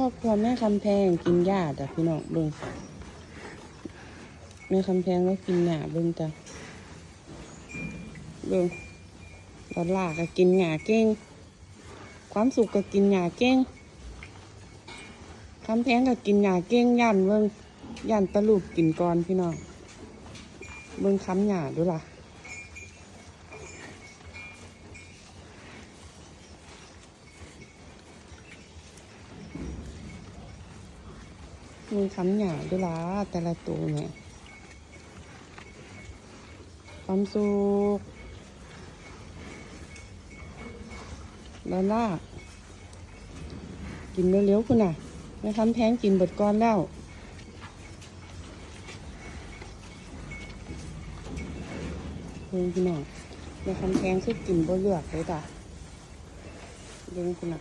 ครอบครัวแม่คำแพงกินหญ้าจ้ะพี่น้องเบิ่งแม่คำแพงแล้วกินหญ้าเบิ่งจ้ะเบิ่งตอนลาก็กินหญ้าเก่ง ความสุขก็กินหญ้าเก่งคำแพงก็กินหญ้าเก่งยันเบิ่งยันตะลูกกินก่อนพี่น้องเบิ่งคำหญ้าดูล่ะ มีคำหยาบด้วยล่ะแต่ละตัวเนี่ยความสุขลาล่ากินเร็วๆคุณน่ะแม่คำแพงกินบดก้อนแล้วเพิ่งพี่น้องแม่คำแพงคือกินบ่เลือกเลยจ้ะเรื่องคุณน่ะ